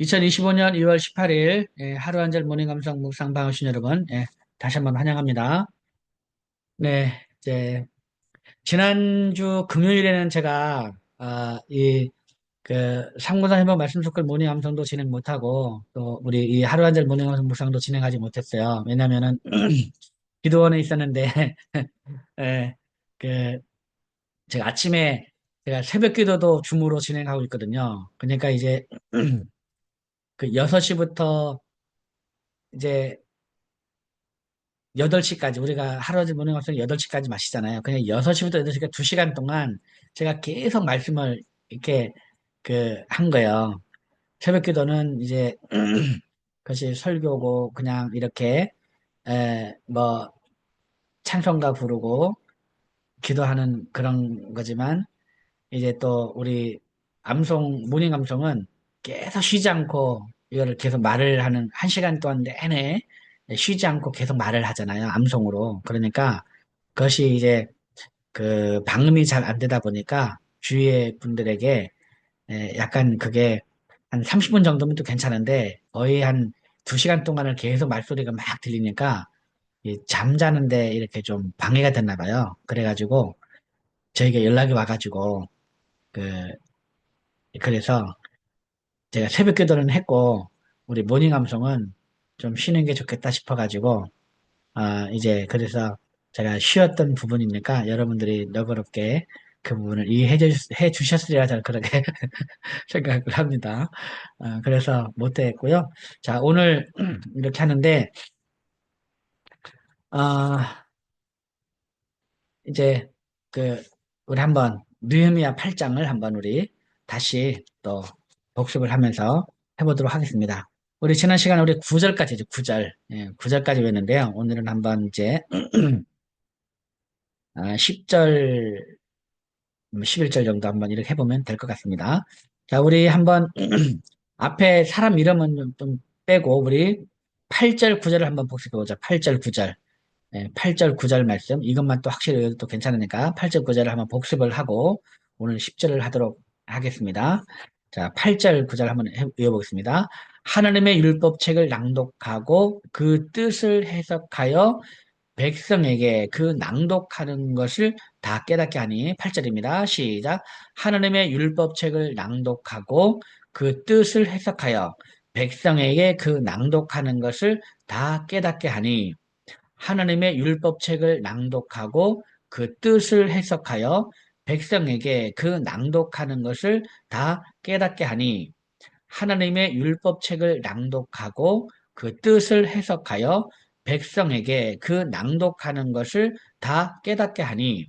2025년 2월 18일 하루 한절 모닝 감성 묵상 방하신 여러분 예, 다시 한번 환영합니다. 네, 이제 지난주 금요일에는 제가 아, 이그 상무사 해본 말씀 속글 모닝 감성도 진행 못하고 또 우리 이 하루 한절 모닝 감성 묵상도 진행하지 못했어요. 왜냐면은 기도원에 있었는데 예, 그 제가 아침에 제가 새벽 기도도 줌으로 진행하고 있거든요. 그러니까 이제 그 6시부터 이제 8시까지 우리가 하루아침 모닝 합성 8시까지 마시잖아요. 그냥 6시부터 8시까지 2시간 동안 제가 계속 말씀을 이렇게 그 한 거예요. 새벽 기도는 이제 그것이 설교고 그냥 이렇게 에, 뭐 찬송가 부르고 기도하는 그런 거지만 이제 또 우리 암송 모닝 암송은 계속 쉬지 않고 이거를 계속 말을 하는 한 시간 동안 내내 쉬지 않고 계속 말을 하잖아요. 암송으로. 그러니까 그것이 이제 그 방음이 잘 안 되다 보니까 주위의 분들에게 에, 약간 그게 한 30분 정도면 또 괜찮은데 거의 한 2시간 동안을 계속 말소리가 막 들리니까 이 잠자는데 이렇게 좀 방해가 됐나 봐요. 그래가지고 저희가 연락이 와가지고 그 그래서 제가 새벽 기도는 했고 우리 모닝 감성은 좀 쉬는 게 좋겠다 싶어가지고 아 이제 그래서 제가 쉬었던 부분이니까 여러분들이 너그럽게 그 부분을 이해해 주셨으리라 저는 그렇게 생각을 합니다. 아, 그래서 못했고요. 자 오늘 이렇게 하는데 아 이제 그 우리 한번 느헤미야 8장을 한번 우리 다시 또 복습을 하면서 해보도록 하겠습니다. 우리 지난 시간에 우리 9절까지 이제 9절, 예, 9절까지 했는데요. 오늘은 한번 이제 아, 10절, 11절 정도 한번 이렇게 해보면 될 것 같습니다. 자, 우리 한번 앞에 사람 이름은 좀, 좀 빼고 우리 8절, 9절을 한번 복습해보자. 8절, 9절. 예, 8절, 9절 말씀. 이것만 또 확실히 또 괜찮으니까 8절, 9절을 한번 복습을 하고 오늘 10절을 하도록 하겠습니다. 자, 8절, 9절 한번 해- 읽어보겠습니다. 하나님의 율법책을 낭독하고 그 뜻을 해석하여 백성에게 그 낭독하는 것을 다 깨닫게 하니 8절입니다. 시작. 하나님의 율법책을 낭독하고 그 뜻을 해석하여 백성에게 그 낭독하는 것을 다 깨닫게 하니 하나님의 율법책을 낭독하고 그 뜻을 해석하여 백성에게 그 낭독하는 것을 다 깨닫게 하니 하나님의 율법책을 낭독하고 그 뜻을 해석하여 백성에게 그 낭독하는 것을 다 깨닫게 하니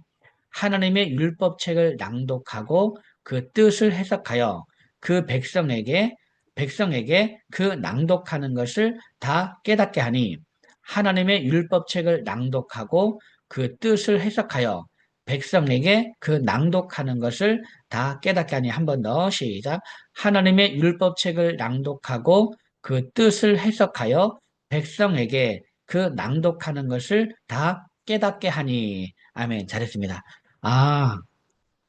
하나님의 율법책을 낭독하고 그 뜻을 해석하여 그 백성에게 백성에게 그 낭독하는 것을 다 깨닫게 하니 하나님의 율법책을 낭독하고 그 뜻을 해석하여 백성에게 그 낭독하는 것을 다 깨닫게 하니 한 번 더 시작. 하나님의 율법책을 낭독하고 그 뜻을 해석하여 백성에게 그 낭독하는 것을 다 깨닫게 하니. 아멘. 잘했습니다. 아,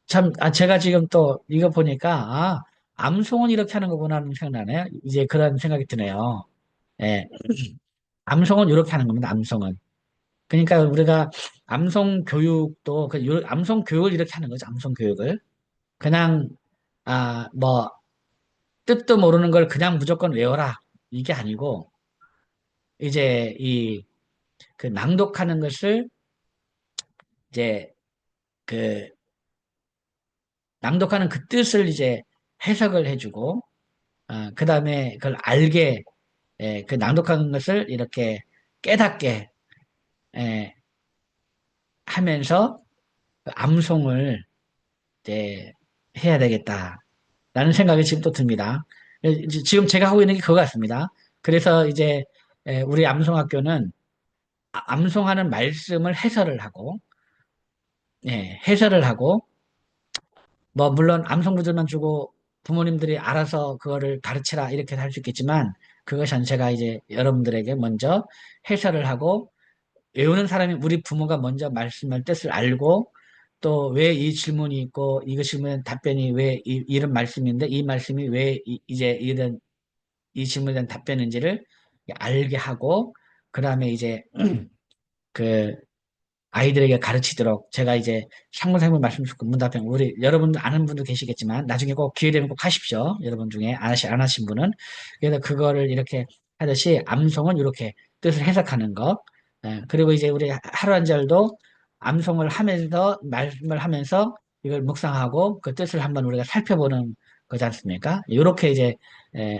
참, 아, 제가 지금 또 이거 보니까, 아, 암송은 이렇게 하는 거구나 하는 생각나네요. 이제 그런 생각이 드네요. 예. 암송은 이렇게 하는 겁니다. 암송은. 그러니까 우리가 암송 교육도 그 요- 암송 교육을 이렇게 하는 거죠. 암송 교육을. 그냥 아, 뭐 뜻도 모르는 걸 그냥 무조건 외워라. 이게 아니고 이제 이 그 낭독하는 것을 이제 그 낭독하는 그 뜻을 이제 해석을 해주고 어, 그 다음에 그걸 알게 예, 그 낭독하는 것을 이렇게 깨닫게 예, 하면서 그 암송을 이제 해야 되겠다라는 생각이 지금 또 듭니다. 예, 지금 제가 하고 있는 게 그거 같습니다. 그래서 이제 예, 우리 암송학교는 아- 암송하는 말씀을 해설을 하고 예, 해설을 하고 뭐 물론 암송 구절만 주고 부모님들이 알아서 그거를 가르치라 이렇게 할 수 있겠지만 그것은 제가 이제 여러분들에게 먼저 해설을 하고 외우는 사람이 우리 부모가 먼저 말씀할 뜻을 알고 또 왜 이 질문이 있고 이거 질문 답변이 왜 이, 런 말씀인데 이 말씀이 왜 이, 제 이런 이 질문에 대한 답변인지를 알게 하고 그 다음에 이제 그 아이들에게 가르치도록 제가 이제 상문상문 말씀 듣고 문답형 우리 여러분 아는 분도 계시겠지만 나중에 꼭 기회 되면 꼭 하십시오. 여러분 중에 안 하시 안 하신 분은 그래서 그거를 이렇게 하듯이 암송은 이렇게 뜻을 해석하는 것 예, 그리고 이제 우리 하루 한 절도 암송을 하면서 말씀을 하면서 이걸 묵상하고 그 뜻을 한번 우리가 살펴보는 거지 않습니까? 이렇게 이제 에,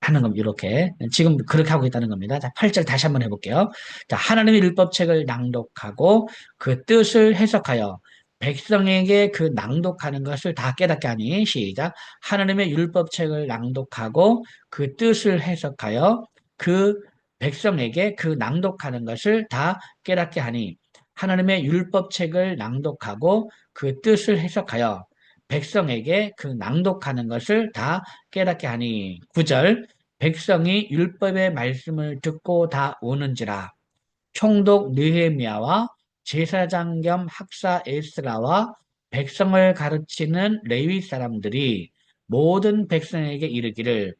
하는 겁니다. 이렇게. 지금 그렇게 하고 있다는 겁니다. 자, 8절 다시 한번 해볼게요. 자, 하나님의 율법책을 낭독하고 그 뜻을 해석하여 백성에게 그 낭독하는 것을 다 깨닫게 하니 시작. 하나님의 율법책을 낭독하고 그 뜻을 해석하여 그 백성에게 그 낭독하는 것을 다 깨닫게 하니 하나님의 율법책을 낭독하고 그 뜻을 해석하여 백성에게 그 낭독하는 것을 다 깨닫게 하니 9절 백성이 율법의 말씀을 듣고 다 오는지라. 총독 느헤미야와 제사장 겸 학사 에스라와 백성을 가르치는 레위 사람들이 모든 백성에게 이르기를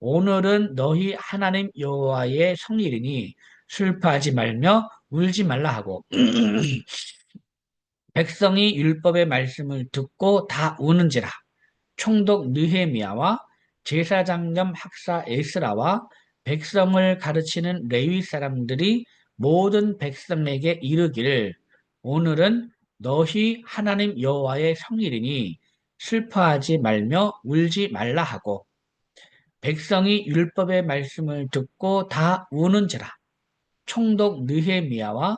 오늘은 너희 하나님 여호와의 성일이니 슬퍼하지 말며 울지 말라 하고 백성이 율법의 말씀을 듣고 다 우는지라. 총독 느헤미야와 제사장 겸 학사 에스라와 백성을 가르치는 레위 사람들이 모든 백성에게 이르기를 오늘은 너희 하나님 여호와의 성일이니 슬퍼하지 말며 울지 말라 하고 백성이 율법의 말씀을 듣고 다 우는지라. 총독 느헤미야와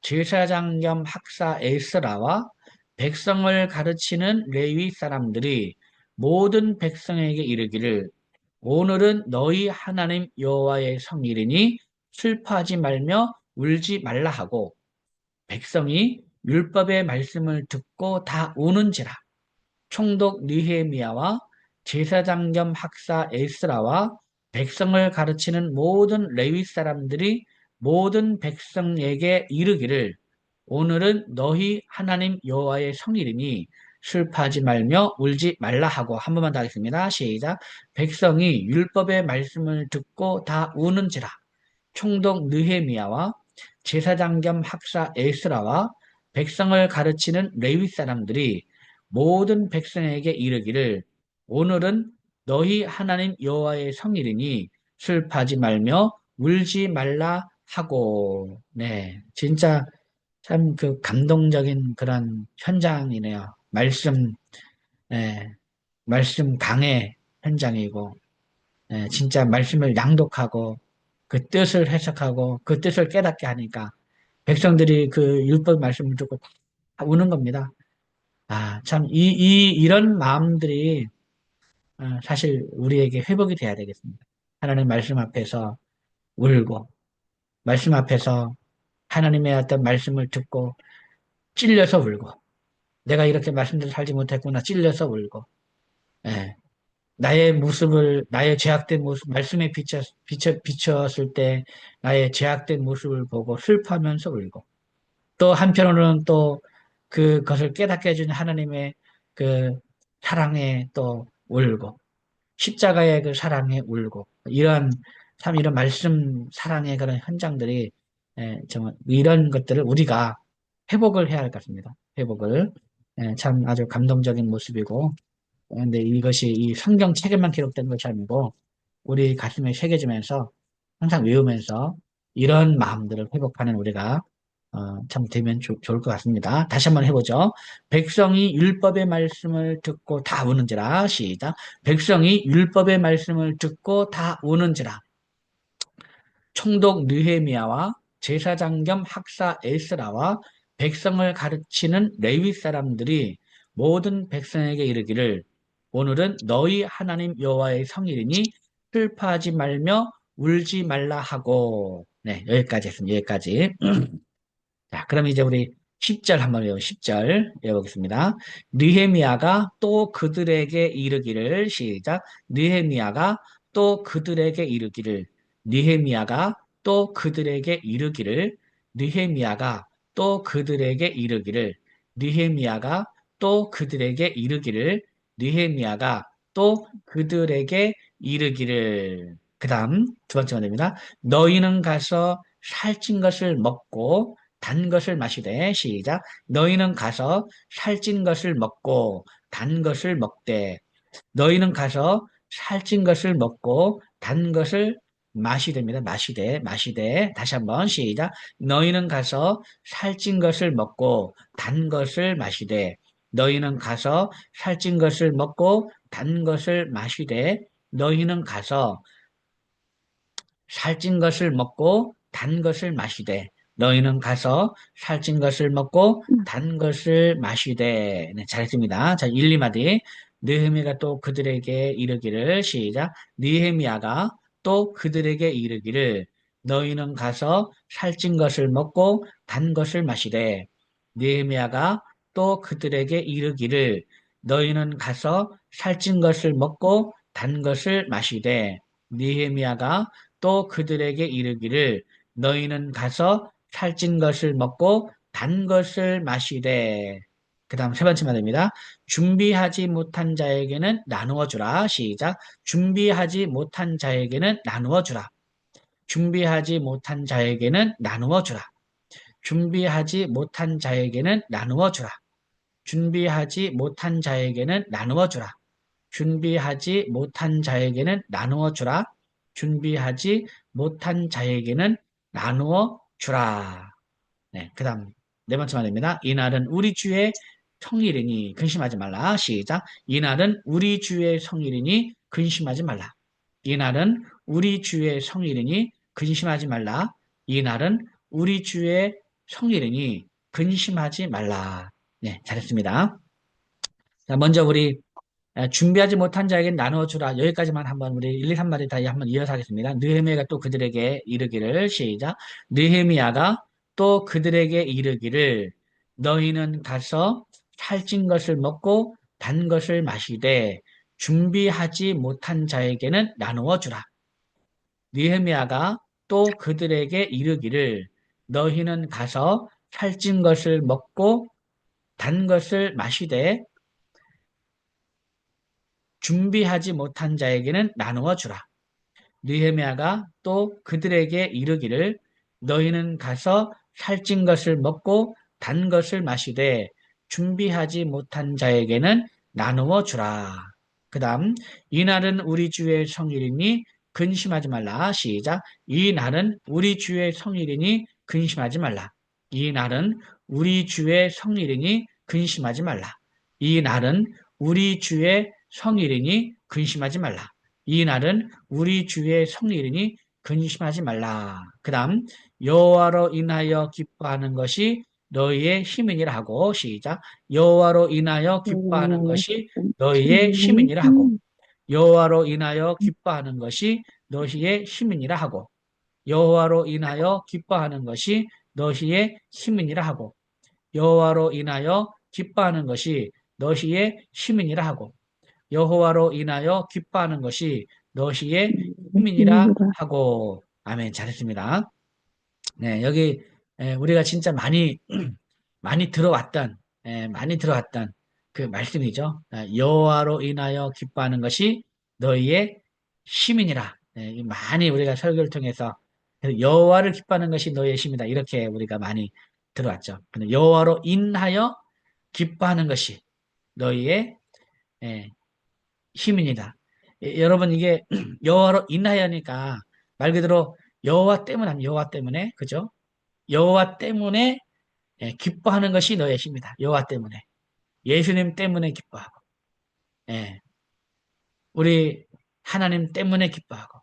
제사장 겸 학사 에스라와 백성을 가르치는 레위 사람들이 모든 백성에게 이르기를 오늘은 너희 하나님 여호와의 성일이니 슬퍼하지 말며 울지 말라 하고 백성이 율법의 말씀을 듣고 다 우는지라. 총독 느헤미야와 제사장 겸 학사 에스라와 백성을 가르치는 모든 레위 사람들이 모든 백성에게 이르기를 오늘은 너희 하나님 여호와의 성일이니 슬퍼하지 말며 울지 말라 하고 한 번만 더 하겠습니다. 시작. 백성이 율법의 말씀을 듣고 다 우는지라 총독 느헤미야와 제사장 겸 학사 에스라와 백성을 가르치는 레위 사람들이 모든 백성에게 이르기를 오늘은 너희 하나님 여호와의 성일이니 슬퍼하지 말며 울지 말라 하고 네 진짜 참 그 감동적인 그런 현장이네요. 말씀 예, 말씀 강의 현장이고 예, 진짜 말씀을 낭독하고 그 뜻을 해석하고 그 뜻을 깨닫게 하니까 백성들이 그 율법 말씀을 듣고 다 우는 겁니다. 아, 참, 이, 이, 이런 마음들이 어, 사실 우리에게 회복이 돼야 되겠습니다. 하나님 말씀 앞에서 울고, 말씀 앞에서 하나님의 어떤 말씀을 듣고 찔려서 울고, 내가 이렇게 말씀대로 살지 못했구나 찔려서 울고, 예. 나의 모습을, 나의 죄악된 모습, 말씀에 비춰, 비춰, 비쳤을 때 나의 죄악된 모습을 보고 슬퍼하면서 울고, 또 한편으로는 또 그것을 깨닫게 해준 하나님의 그 사랑에 또 울고, 십자가의 그 사랑에 울고, 이런, 참 이런 말씀 사랑의 그런 현장들이, 예, 정말 이런 것들을 우리가 회복을 해야 할 것 같습니다. 회복을. 예, 참 아주 감동적인 모습이고, 근데 이것이 이 성경 책에만 기록된 것이 아니고 우리 가슴에 새겨지면서 항상 외우면서 이런 마음들을 회복하는 우리가 어, 참 되면 조, 좋을 것 같습니다. 다시 한번 해보죠. 백성이 율법의 말씀을 듣고 다 우는지라 시작. 백성이 율법의 말씀을 듣고 다 우는지라. 총독 느헤미야와 제사장 겸 학사 에스라와 백성을 가르치는 레위 사람들이 모든 백성에게 이르기를 오늘은 너희 하나님 여호와의 성일이니 슬퍼하지 말며 울지 말라 하고 네 여기까지 했습니다. 여기까지 자 그럼 이제 우리 10절 한번 외워 10절 외워보겠습니다. 느헤미야가 또 그들에게 이르기를 시작. 느헤미야가 또 그들에게 이르기를. 느헤미야가 또 그들에게 이르기를. 느헤미야가 또 그들에게 이르기를. 느헤미야가 또 그들에게 이르기를. 느헤미야가 또 그들에게 이르기를. 그 다음 두 번째 문제입니다. 너희는 가서 살찐 것을 먹고 단 것을 마시되 시작. 너희는 가서 살찐 것을 먹고 단 것을 먹되 너희는 가서 살찐 것을 먹고 단 것을 마시됩니다. 마시되 마시되. 다시 한번 시작. 너희는 가서 살찐 것을 먹고 단 것을 마시되 너희는 가서 살찐 것을 먹고 단 것을 마시되 너희는 가서 살찐 것을 먹고 단 것을 마시되 너희는 가서 살찐 것을 먹고 단 것을 마시되. 네, 잘했습니다. 자, 1, 2마디. 느헤미가 또 그들에게 이르기를 시작. 느헤미야가 또 그들에게 이르기를. 너희는 가서 살찐 것을 먹고 단 것을 마시되. 느헤미야가 또 그들에게 이르기를. 너희는 가서 살찐 것을 먹고 단 것을 마시되. 느헤미야가 또 그들에게 이르기를. 너희는 가서 살찐 것을 먹고 단 것을 마시되 그 다음 세 번째 말입니다. 준비하지 못한 자에게는 나누어 주라. 시작. 준비하지 못한 자에게는 나누어 주라. 준비하지 못한 자에게는 나누어 주라. 준비하지 못한 자에게는 나누어 주라. 준비하지 못한 자에게는 나누어 주라. 준비하지 못한 자에게는 나누어 주라. 준비하지 못한 자에게는 나누어 주라. 네, 그 다음 네 번째 말입니다. 이날은 우리 주의 성일이니 근심하지 말라. 시작. 이날은 우리 주의 성일이니 근심하지 말라. 이날은 우리 주의 성일이니 근심하지 말라. 이날은 우리 주의 성일이니 근심하지 말라. 네, 잘했습니다. 자, 먼저 우리 준비하지 못한 자에게 나눠주라. 여기까지만 한번 우리 1, 2, 3마디 다 한번 이어서 하겠습니다. 느헤미야가 또 그들에게 이르기를 시작. 느헤미야가 또 그들에게 이르기를 너희는 가서 살찐 것을 먹고 단 것을 마시되 준비하지 못한 자에게는 나누어 주라. 느헤미야가 또 그들에게 이르기를 너희는 가서 살찐 것을 먹고 단 것을 마시되 준비하지 못한 자에게는 나누어 주라. 느헤미야가 또 그들에게 이르기를 너희는 가서 살찐 것을 먹고 단 것을 마시되 준비하지 못한 자에게는 나누어 주라. 그 다음 이날은 우리 주의 성일이니 근심하지 말라. 시작. 이 날은 우리 주의 성일이니 근심하지 말라. 이 날은 우리 주의 성일이니 근심하지 말라. 이 날은 우리 주의 성일이니 근심하지 말라. 이 날은 우리 주의 성일이니 근심하지 말라. 그 다음 여호와로 인하여 기뻐하는 것이 너희의 힘이니라 하고 시작. 여호와로 인하여 기뻐하는 것이 너희의 힘이니라 하고. 여호와로 인하여 기뻐하는 것이 너희의 힘이니라 하고. 여호와로 인하여 기뻐하는 것이 너희의 힘이니라 하고. 여호와로 인하여 기뻐하는 것이 너희의 힘이니라 하고 여호와로 인하여 기뻐하는 것이 너희의 힘이니라 하고 아멘 잘했습니다. 네 여기 우리가 진짜 많이 많이 들어왔던 많이 들어왔던 그 말씀이죠. 아, 여호와로 인하여 기뻐하는 것이 너희의 힘이니라. 많이 우리가 설교를 통해서 여호와를 기뻐하는 것이 너희의 힘이다. 이렇게 우리가 많이 들어왔죠. 여호와로 인하여 기뻐하는 것이 너희의 힘이니다. 여러분 이게 여호와로 인하여니까 말 그대로 여호와 때문에 여호와 때문에 그죠? 여호와 때문에 예, 기뻐하는 것이 너의 힘이다. 여호와 때문에 예수님 때문에 기뻐하고 예, 우리 하나님 때문에 기뻐하고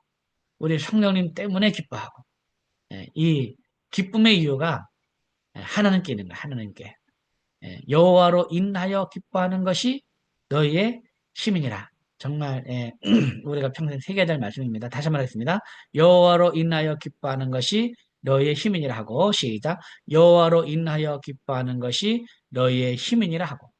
우리 성령님 때문에 기뻐하고 예, 이 기쁨의 이유가 하나님께 있는 거야. 하나님께 여호와로 인하여 기뻐하는 것이 너희의 힘이니라. 정말 예, 우리가 평생 새겨야 될 말씀입니다. 다시 한번 하겠습니다. 여호와로 인하여 기뻐하는 것이 너희의 힘이니라 하고 시작 여호와로 인하여 기뻐하는 것이 너희의 힘이니라 하고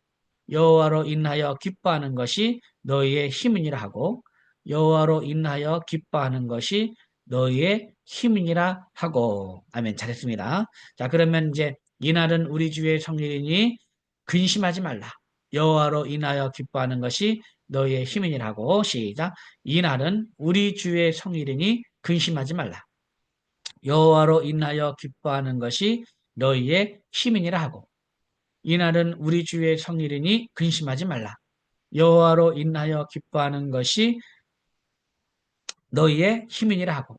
여호와로 인하여 기뻐하는 것이 너희의 힘이니라 하고 여호와로 인하여 기뻐하는 것이 너희의 힘이니라 하고 아멘 잘했습니다. 자 그러면 이제 이날은 우리 주의 성일이니 근심하지 말라. 여호와로 인하여 기뻐하는 것이 너희의 시민이라고 시작. 이날은 우리 주의 성일이니 근심하지 말라. 여호와로 인하여 기뻐하는 것이 너희의 시민이라 하고 이날은 우리 주의 성일이니 근심하지 말라. 여호와로 인하여 기뻐하는 것이 너희의 시민이라 하고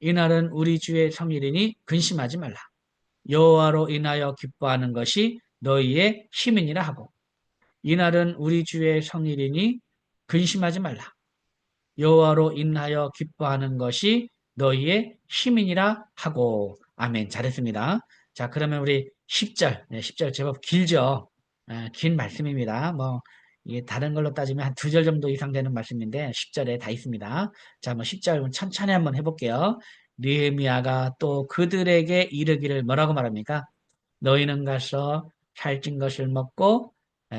이날은 우리 주의 성일이니 근심하지 말라. 여호와로 인하여 기뻐하는 것이 너희의 시민이라 하고 이날은 우리 주의 성일이니 근심하지 말라. 여호와로 인하여 기뻐하는 것이 너희의 시민이라 하고 아멘 잘했습니다. 자 그러면 우리 10절 네, 10절 제법 길죠. 에, 긴 말씀입니다. 뭐 이게 다른 걸로 따지면 한 두 절 정도 이상 되는 말씀인데 10절에 다 있습니다. 자, 뭐 10절 천천히 한번 해볼게요. 느헤미야가 또 그들에게 이르기를 뭐라고 말합니까? 너희는 가서 살찐 것을 먹고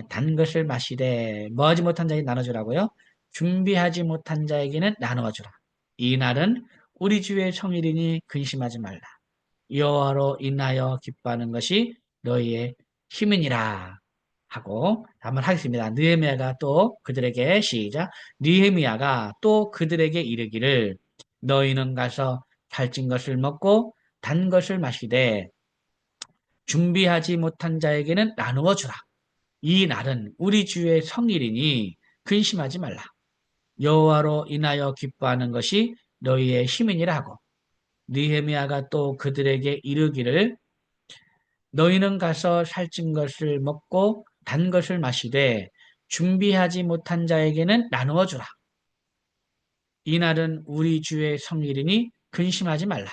단 것을 마시되 뭐하지 못한 자에게 나눠주라고요? 준비하지 못한 자에게는 나누어 주라. 이 날은 우리 주의 성일이니 근심하지 말라. 여호와로 인하여 기뻐하는 것이 너희의 힘이니라 하고 한번 하겠습니다. 느헤미야가 또 그들에게 시작. 느헤미야가 또 그들에게 이르기를 너희는 가서 살찐 것을 먹고 단 것을 마시되 준비하지 못한 자에게는 나누어 주라. 이 날은 우리 주의 성일이니 근심하지 말라. 여호와로 인하여 기뻐하는 것이 너희의 시민이라 하고 느헤미야가 또 그들에게 이르기를 너희는 가서 살찐 것을 먹고 단 것을 마시되 준비하지 못한 자에게는 나누어 주라. 이날은 우리 주의 성일이니 근심하지 말라.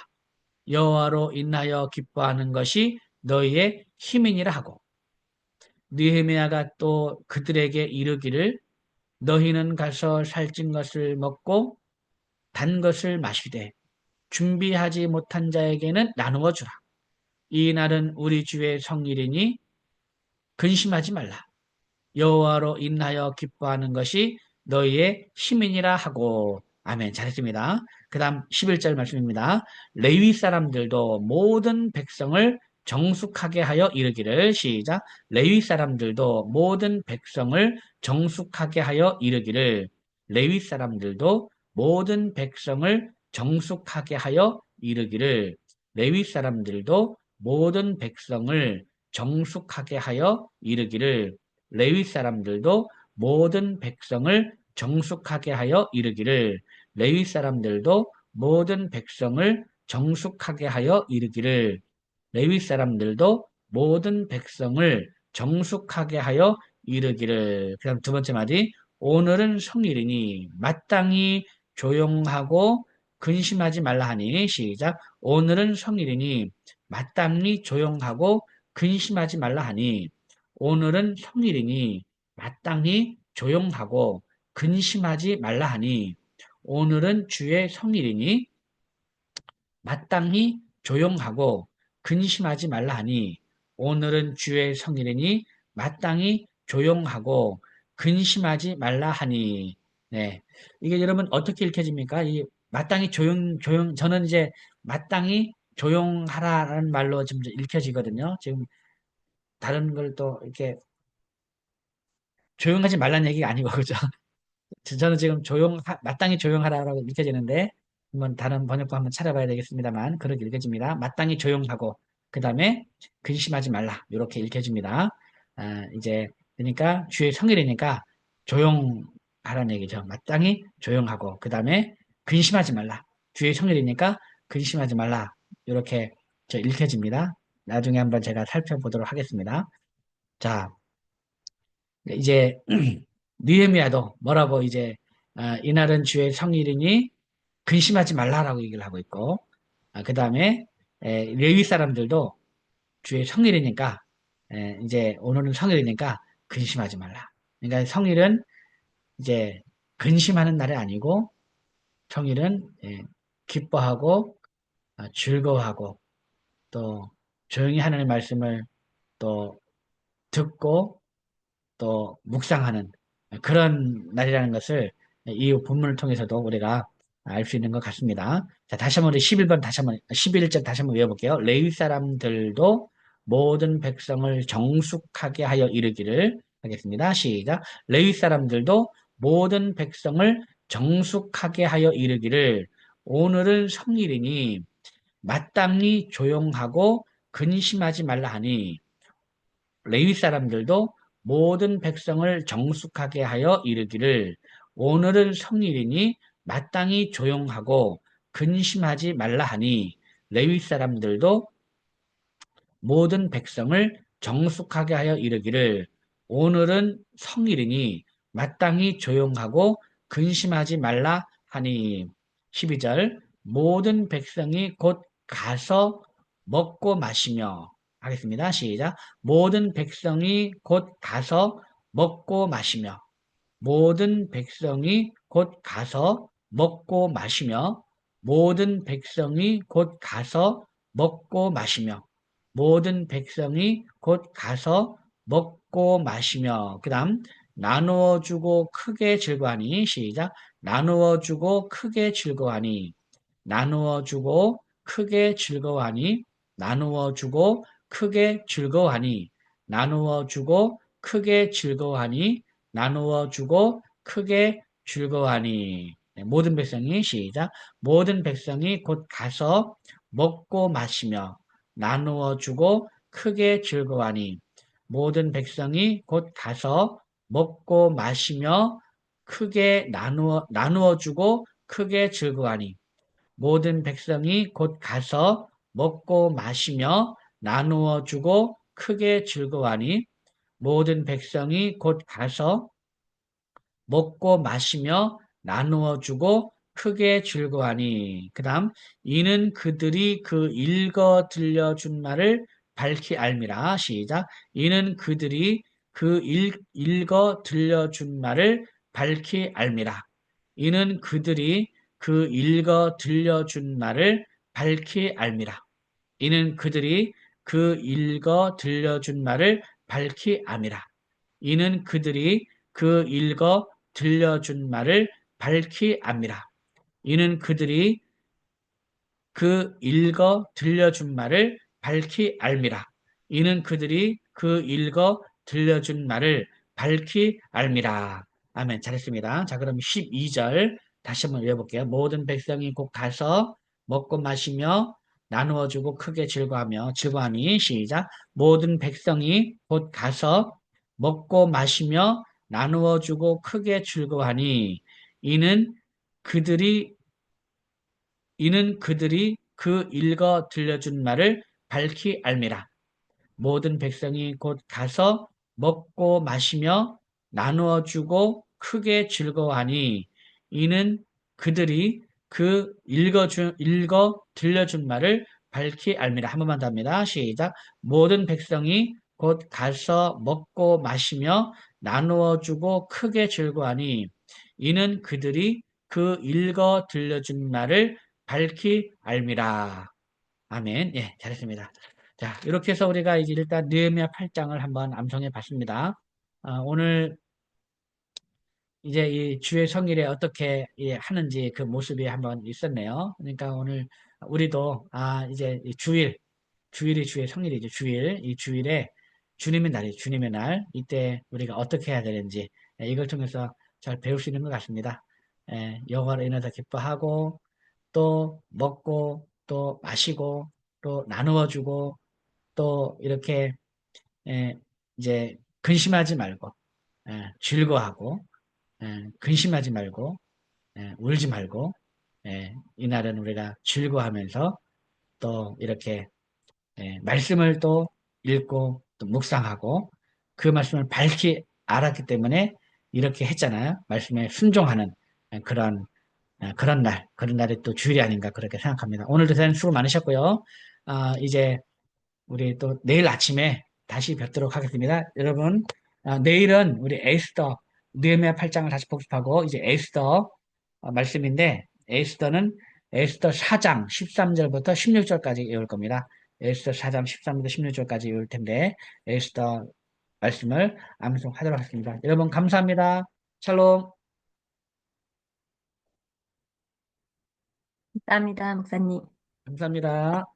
여호와로 인하여 기뻐하는 것이 너희의 힘이니라 하고 느헤미야가 또 그들에게 이르기를 너희는 가서 살찐 것을 먹고 단 것을 마시되 준비하지 못한 자에게는 나누어 주라. 이 날은 우리 주의 성일이니 근심하지 말라. 여호와로 인하여 기뻐하는 것이 너희의 시민이라 하고 아멘 잘했습니다. 그 다음 11절 말씀입니다. 레위 사람들도 모든 백성을 정숙하게 하여 이르기를 시작. 레위 사람들도 모든 백성을 정숙하게 하여 이르기를 레위 사람들도 모든 백성을 정숙하게 하여 이르기를 레위 사람들도 모든 백성을 정숙하게 하여 이르기를 레위 사람들도 모든 백성을 정숙하게 하여 이르기를 레위 사람들도 모든 백성을 정숙하게 하여 이르기를 레위 사람들도 모든 백성을 정숙하게 하여 이르기를. 그 다음 두 번째 마디 오늘은 성일이니 마땅히 조용하고 근심하지 말라 하니. 시작. 오늘은 성일이니 마땅히 조용하고 근심하지 말라 하니. 오늘은 성일이니 마땅히 조용하고 근심하지 말라 하니. 오늘은 주의 성일이니 마땅히 조용하고 근심하지 말라 하니 오늘은 주의 성일이니 마땅히 조용하고 근심하지 말라 하니 네 이게 여러분 어떻게 읽혀집니까? 이 마땅히 조용 조용 저는 이제 마땅히 조용하라는 말로 좀 읽혀지거든요. 지금 다른 걸 또 이렇게 조용하지 말라는 얘기가 아니고 그죠? 저는 지금 조용 마땅히 조용하라고 읽혀지는데 한번 다른 번역부 한번 찾아봐야 되겠습니다만 그렇게 읽혀집니다. 마땅히 조용하고 그 다음에 근심하지 말라 이렇게 읽혀집니다. 아, 이제 그러니까 주의 성일이니까 조용하라는 얘기죠. 마땅히 조용하고 그 다음에 근심하지 말라. 주의 성일이니까 근심하지 말라. 이렇게 읽혀집니다. 나중에 한번 제가 살펴보도록 하겠습니다. 자, 이제 느헤미야도 뭐라고 이제 아, 이날은 주의 성일이니 근심하지 말라라고 얘기를 하고 있고 아, 그 다음에 레위 사람들도 주의 성일이니까 이제 오늘은 성일이니까 근심하지 말라. 그러니까 성일은 이제 근심하는 날이 아니고 성일은 예, 기뻐하고 아, 즐거워하고 또 조용히 하나님의 말씀을 또 듣고 또 묵상하는 그런 날이라는 것을 이 본문을 통해서도 우리가 알 수 있는 것 같습니다. 자, 다시 한번 우리 11번 다시 한번 11절 다시 한번 외워볼게요. 레위 사람들도 모든 백성을 정숙하게 하여 이르기를 하겠습니다. 시작. 레위 사람들도 모든 백성을 정숙하게 하여 이르기를 오늘은 성일이니 마땅히 조용하고 근심하지 말라 하니 레위 사람들도 모든 백성을 정숙하게 하여 이르기를 오늘은 성일이니 마땅히 조용하고 근심하지 말라 하니 레위 사람들도 모든 백성을 정숙하게 하여 이르기를 오늘은 성일이니 마땅히 조용하고 근심하지 말라 하니. 12절 모든 백성이 곧 가서 먹고 마시며. 하겠습니다. 시작. 모든 백성이 곧 가서 먹고 마시며. 모든 백성이 곧 가서 먹고 마시며 모든 백성이 곧 가서 먹고 마시며 모든 백성이 곧 가서 먹고 마시며 그 다음 나누어 주고 크게 즐거하니 시작. 나누어 주고 크게 즐거하니 나누어 주고 크게 즐거워하니 나누어 주고 크게 즐거워하니 나누어 주고 크게 즐거워하니 나누어 주고 크게 즐거워하니. 네, 모든 백성이 시작. 모든 백성이 곧 가서 먹고 마시며 나누어 주고 크게 즐거워하니 모든 백성이 곧 가서 먹고 마시며 크게 나누어 나누어 주고 크게 즐거워하니 모든 백성이 곧 가서 먹고 마시며 나누어 주고 크게 즐거워하니 모든 백성이 곧 가서 먹고 마시며 나누어 주고 크게 즐거워하니. 그 다음 이는 그들이 그 읽어 들려준 말을 밝히 알미라. 시작. 이는 그들이 그 읽, 읽어 들려준 말을 밝히 알미라. 이는 그들이 그 읽어 들려준 말을 밝히 알미라. 이는 그들이 그 읽어 들려준 말을 밝히 암이라. 이는 그들이 그 읽어 들려준 말을 밝히 압니다. 이는 그들이 그 읽어 들려준 말을 밝히 알미라. 이는 그들이 그 읽어 들려준 말을 밝히 알미라. 아멘. 잘했습니다. 자, 그럼 12절 다시 한번 읽어볼게요. 모든 백성이 곧 가서 먹고 마시며 나누어 주고 크게 즐거하며 즐거함이 시작. 모든 백성이 곧 가서 먹고 마시며 나누어 주고 크게 즐거하니 이는 그들이 이는 그들이 그 읽어 들려준 말을 밝히 알미라. 모든 백성이 곧 가서 먹고 마시며 나누어 주고 크게 즐거워하니 이는 그들이 그 읽어 주, 읽어 들려준 말을 밝히 알미라. 한 번만 더 합니다. 시작. 모든 백성이 곧 가서 먹고 마시며 나누어 주고 크게 즐거워하니 이는 그들이 그 읽어 들려준 말을 밝히 알미라. 아멘. 예, 잘했습니다. 자, 이렇게 해서 우리가 이제 일단 느헤미야 8장을 한번 암송해 봤습니다. 아, 오늘 이제 이 주의 성일에 어떻게 하는지 그 모습이 한번 있었네요. 그러니까 오늘 우리도 아 이제 주일 주일이 주의 성일이죠. 주일 이 주일에 주님의 날이 주님의 날 이때 우리가 어떻게 해야 되는지 예, 이걸 통해서 잘 배울 수 있는 것 같습니다. 예, 영화로 인해서 기뻐하고 또 먹고 또 마시고 또 나누어 주고 또 이렇게 예, 이제 근심하지 말고 즐거워하고 근심하지 말고 울지 말고 이날은 우리가 즐거워하면서 또 이렇게 말씀을 또 읽고 또 묵상하고 그 말씀을 밝히 알았기 때문에 이렇게 했잖아요. 말씀에 순종하는 그런 그런 날, 그런 날이 또 주일이 아닌가 그렇게 생각합니다. 오늘도 대단히 수고 많으셨고요. 아, 이제 우리 또 내일 아침에 다시 뵙도록 하겠습니다. 여러분, 아, 내일은 우리 에스더, 느헤미야 8장을 다시 복습하고 이제 에스더 어, 말씀인데 에스더는 에스더 4장 13절부터 16절까지 외울 겁니다. 에스더 4장 13절부터 16절까지 외울 텐데 에스더 말씀을 암송하도록 하겠습니다. 여러분 감사합니다. 샬롬. 감사합니다, 목사님. 감사합니다.